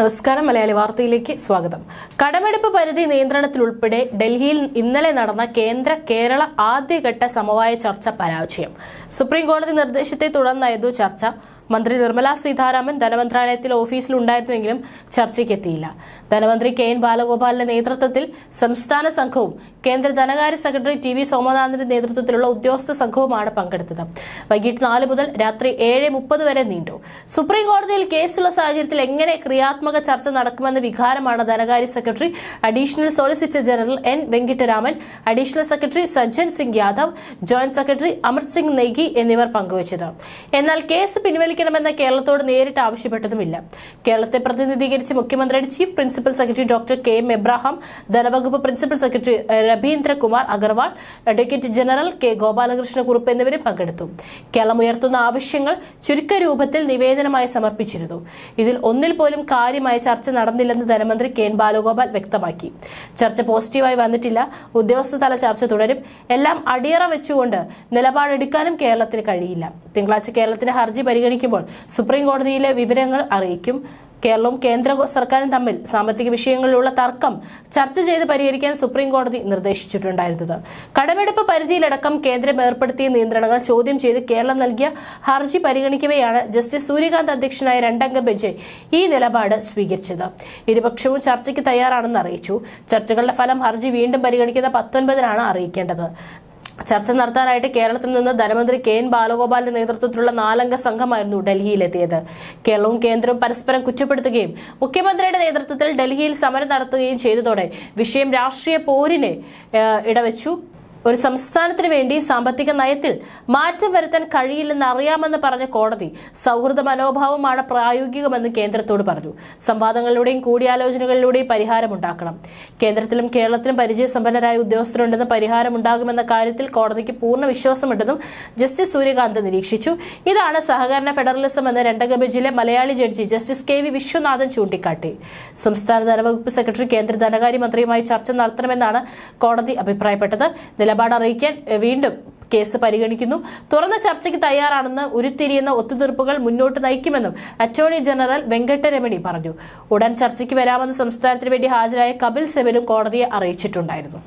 നമസ്കാരം മലയാളി വാർത്തയിലേക്ക് സ്വാഗതം. കടമെടുപ്പ് പരിധി നിയന്ത്രണത്തിലുൾപ്പെടെ ഡൽഹിയിൽ ഇന്നലെ നടന്ന കേന്ദ്ര കേരള ആദ്യഘട്ട സമവായ ചർച്ച പരാജയം. സുപ്രീം കോടതി നിർദ്ദേശത്തെ തുടർന്നായിരുന്നു ചർച്ച. മന്ത്രി നിർമ്മല സീതാരാമൻ ധനമന്ത്രാലയത്തിലെ ഓഫീസിലുണ്ടായിരുന്നുവെങ്കിലും ചർച്ചയ്ക്കെത്തിയില്ല. ധനമന്ത്രി കെ എൻ ബാലഗോപാലിന്റെ നേതൃത്വത്തിൽ സംസ്ഥാന സംഘവും കേന്ദ്ര ധനകാര്യ സെക്രട്ടറി ടി വി സോമനാഥിന്റെ നേതൃത്വത്തിലുള്ള ഉദ്യോഗസ്ഥ സംഘവുമാണ് പങ്കെടുത്തത്. വൈകിട്ട് നാല് മുതൽ രാത്രി ഏഴ് മുപ്പത് വരെ നീണ്ടു. സുപ്രീം കോടതിയിൽ കേസുള്ള സാഹചര്യത്തിൽ എങ്ങനെ ക്രിയാത്മക ചർച്ച നടക്കുമെന്ന വികാരമാണ് ധനകാര്യ secretary additional solicitor general N Venkataraman additional secretary Sajjan Singh Yadav joint secretary Amrit Singh Negi എന്നിവർ പങ്കുവച്ചത്. എന്നാൽ കേസ് പിൻവലിക്കണമെന്ന് കേരളത്തോട് നേരിട്ട് ആവശ്യപ്പെട്ടതുമില്ല. കേരളത്തെ പ്രതിനിധീകരിച്ച് മുഖ്യമന്ത്രിയുടെ chief principal secretary doctor K M Abraham ധനവകുപ്പ് principal secretary Ravindrakumar Agarwal advocate general K Gopalakrishna Kurup എന്നിവരും പങ്കെടുത്തു. കേരളം ഉയർത്തുന്ന ആവശ്യങ്ങൾ ചുരുക്ക രൂപത്തിൽ നിവേദനമായി സമർപ്പിച്ചിരുന്നു. ഇതിൽ ഒന്നിൽ പോലും കാര്യമായ ചർച്ച നടന്നില്ലെന്ന് ധനമന്ത്രി കെ എൻ ബാലഗോപാൽ വ്യക്തമാക്കി. ചർച്ച പോസിറ്റീവായി വന്നിട്ടില്ല. ഉദ്യോഗസ്ഥതല ചർച്ച തുടരും. എല്ലാം അടിയറ വെച്ചുകൊണ്ട് നിലപാടെടുക്കാനും കേരളത്തിന് കഴിയില്ല. തിങ്കളാഴ്ച കേരളത്തിന്റെ ഹർജി പരിഗണിക്കുമ്പോൾ സുപ്രീം കോടതിയിലെ വിവരങ്ങൾ അറിയിക്കും. കേരളവും കേന്ദ്ര സർക്കാരും തമ്മിൽ സാമ്പത്തിക വിഷയങ്ങളിലുള്ള തർക്കം ചർച്ച ചെയ്ത് പരിഹരിക്കാൻ സുപ്രീം കോടതി നിർദ്ദേശിച്ചിട്ടുണ്ടായിരുന്നത്. കടമെടുപ്പ് പരിധിയിലടക്കം കേന്ദ്രം ഏർപ്പെടുത്തിയ നിയന്ത്രണങ്ങൾ ചോദ്യം ചെയ്ത് കേരളം നൽകിയ ഹർജി പരിഗണിക്കവെയാണ് ജസ്റ്റിസ് സൂര്യകാന്ത് അധ്യക്ഷനായ രണ്ടംഗ ബെഞ്ച് ഈ നിലപാട് സ്വീകരിച്ചത്. ഇരുപക്ഷവും ചർച്ചയ്ക്ക് തയ്യാറാണെന്ന് അറിയിച്ചു. ചർച്ചകളുടെ ഫലം ഹർജി വീണ്ടും പരിഗണിക്കുന്ന പത്തൊൻപതിനാണ് അറിയിക്കേണ്ടത്. ചർച്ച നടത്താനായിട്ട് കേരളത്തിൽ നിന്ന് ധനമന്ത്രി കെ എൻ ബാലഗോപാലിന്റെ നേതൃത്വത്തിലുള്ള നാലംഗ സംഘമായിരുന്നു ഡൽഹിയിലെത്തിയത്. കേരളവും കേന്ദ്രവും പരസ്പരം കുറ്റപ്പെടുത്തുകയും മുഖ്യമന്ത്രിയുടെ നേതൃത്വത്തിൽ ഡൽഹിയിൽ സമരം നടത്തുകയും ചെയ്തതോടെ വിഷയം രാഷ്ട്രീയ പോരിന് ഇടവെച്ചു. ഒരു സംസ്ഥാനത്തിന് വേണ്ടി സാമ്പത്തിക നയത്തിൽ മാറ്റം വരുത്താൻ കഴിയില്ലെന്ന് അറിയാമെന്ന് പറഞ്ഞ കോടതി സൗഹൃദ മനോഭാവമാണ് പ്രായോഗികമെന്ന് കേന്ദ്രത്തോട് പറഞ്ഞു. സംവാദങ്ങളിലൂടെയും കൂടിയാലോചനകളിലൂടെയും പരിഹാരമുണ്ടാക്കണം കേന്ദ്രത്തിലും കേരളത്തിലും പരിചയസമ്പന്നരായ ഉദ്യോഗസ്ഥരുണ്ടെന്ന് പരിഹാരമുണ്ടാകുമെന്ന കാര്യത്തിൽ കോടതിക്ക് പൂർണ വിശ്വാസമുണ്ടെന്നും ജസ്റ്റിസ് സൂര്യകാന്ത് നിരീക്ഷിച്ചു. ഇതാണ് സഹകരണ ഫെഡറലിസം എന്ന് രണ്ടംഗ ബെഞ്ചിലെ Malayali judge justice K V Viswanathan ചൂണ്ടിക്കാട്ടി. സംസ്ഥാന ധനവകുപ്പ് സെക്രട്ടറി കേന്ദ്ര ധനകാര്യമന്ത്രിയുമായി ചർച്ച നടത്തണമെന്നാണ് കോടതി അഭിപ്രായപ്പെട്ടത്. നിലപാട് അറിയിക്കാൻ വീണ്ടും കേസ് പരിഗണിക്കുന്നു. തുറന്ന ചർച്ചയ്ക്ക് തയ്യാറാണെന്ന് ഉരുത്തിരിയുന്ന ഒത്തുതീർപ്പുകൾ മുന്നോട്ട് നയിക്കുമെന്നും അറ്റോർണി ജനറൽ വെങ്കട്ടരമണി പറഞ്ഞു. ഉടൻ ചർച്ചയ്ക്ക് വരാമെന്ന് സംസ്ഥാനത്തിന് വേണ്ടി ഹാജരായ കപിൽ സെബലും കോടതിയെ അറിയിച്ചിട്ടുണ്ടായിരുന്നു.